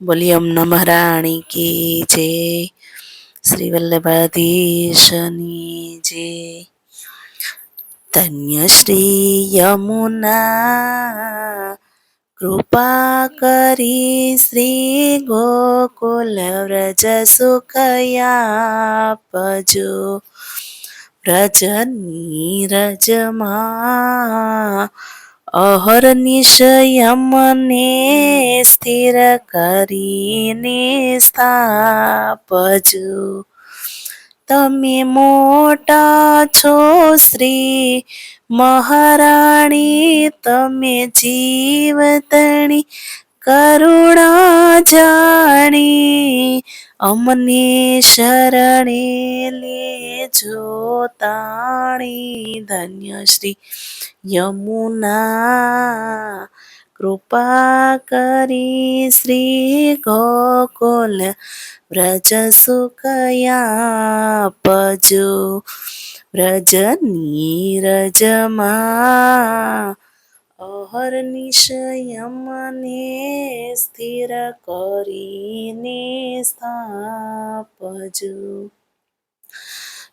બોલી ઓમ નમઃ રાણી કી જય શ્રી વલ્લભાધીશની જય ધન્ય શ્રી યમુના, કૃપા કરી શ્રી ગોકુલ વ્રજ સુખયાપજો વ્રજની રજમાં અહર નિશયમને સ્થિર કરીને સ્થાપજો. તમે મોટા છો શ્રી મહારાણી તમે જીવતણી કરુણા જાણી, અમને શરણે લેજો તાણી. ધન્ય શ્રી યમુના, કૃપા કરી શ્રી ગોકુલ, વ્રજ સુખયા પજો વ્રજની રજમાં અહર નિશયમને સ્થિર કરીને સ્થાપજો.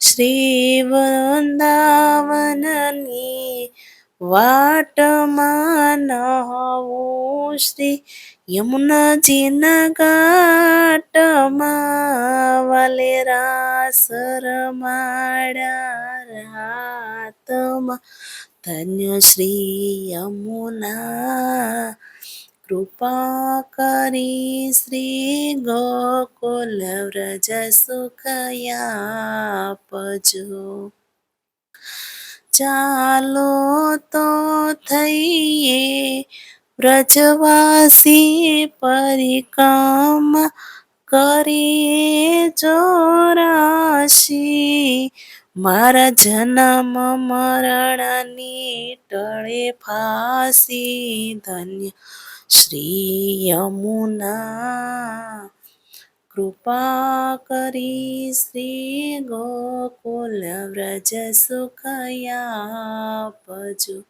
શ્રી વૃંદાવનની વાટમાં નહવું શ્રી યમુનાજીના ઘાટમાં વાલે રાસ રમાડ્યા રાતમાં ધન્ય શ્રી યમુના કૃપા કરી શ્રી ગોકુલ વ્રજ સુખયા પજો ચાલો તો થઈએ વ્રજવાસી પરિકામ કરીએ ચોરાશી મારા જન્મ મરણની ટળે ફાસી ધન્ય શ્રી યમુના. કૃપા કરી શ્રી ગોકુલ વ્રજ સુખયા પજુ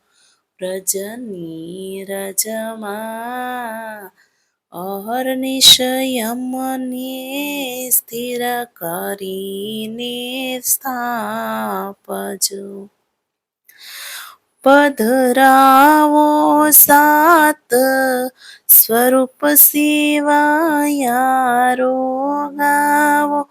વ્રજની રજમાં અહર નિશયમને સ્થિર કરીને સ્થાપજો. પધરાવો સાત સ્વરૂપ સિવાયા રોગાવો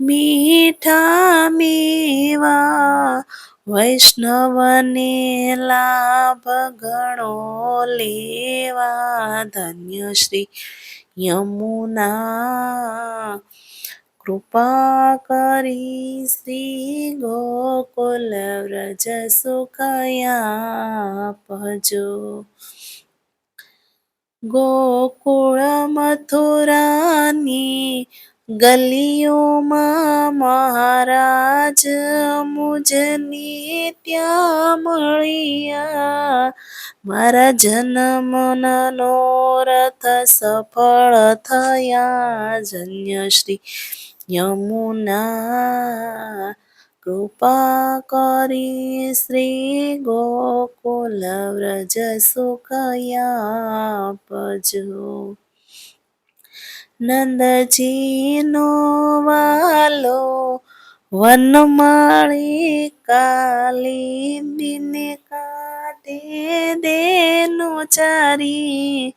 મીઠા મેવા વૈષ્ણવને લાભ ગણો લેવા ધન્ય શ્રી યમુના. કૃપા કરી શ્રી ગોકુલ વ્રજ સુખયા પજો ગોકુળ મથુરાની ગલીઓમાં મહારાજ મુજની ત્યાં મળ્યા. મારા જન્મનો રથ સફળ થયા. જન્ય શ્રી યમુના કૃપા કરી શ્રી ગોકુલ વ્રજ સુખયા પજો. નંદજીનો વાલો વનમાળી કાલી બિને કાટે દેનો ચારી.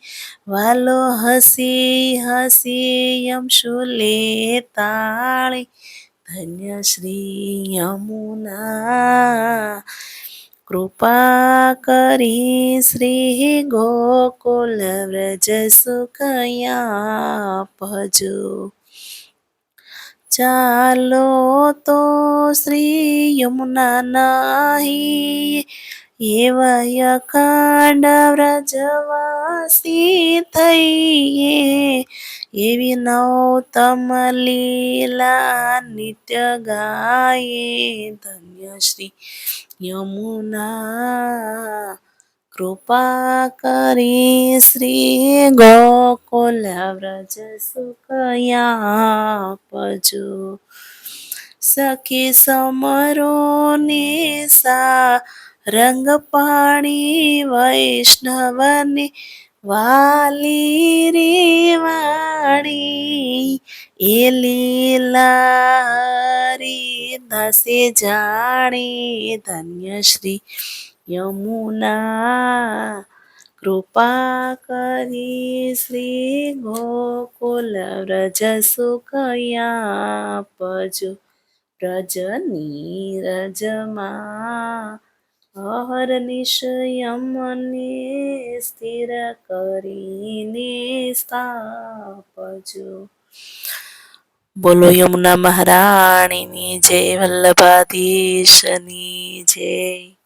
વાલો હસી હસી યમશુલે તાળી. ધન્ય શ્રી યમુના કૃપા કરી શ્રી ગોકુલ વ્રજ સુખયા ભજો ચાલો તો શ્રી યમુના નહીં એવા અખંડ વ્રજવાસી થઈએ. એવી નવતમ લીલા નિત્ય ગાયે ધન્ય શ્રી યમુના કૃપા કરી શ્રી ગોકુલ વ્રજ સુખયા પજો સખી સમરો ને સા રંગ પાણી વૈષ્ણવને વાલી રે એ લીલા દસે જાણી ધન્ય શ્રી યમુના. કૃપા કરી શ્રી ગોકુલ વ્રજ સુખયા પજો રજની રજમાં અહર નિશયમને સ્થિર કરીને સ્થાપજો બોલો યમુના મહારાણીની જય વલ્લભાધીશની જય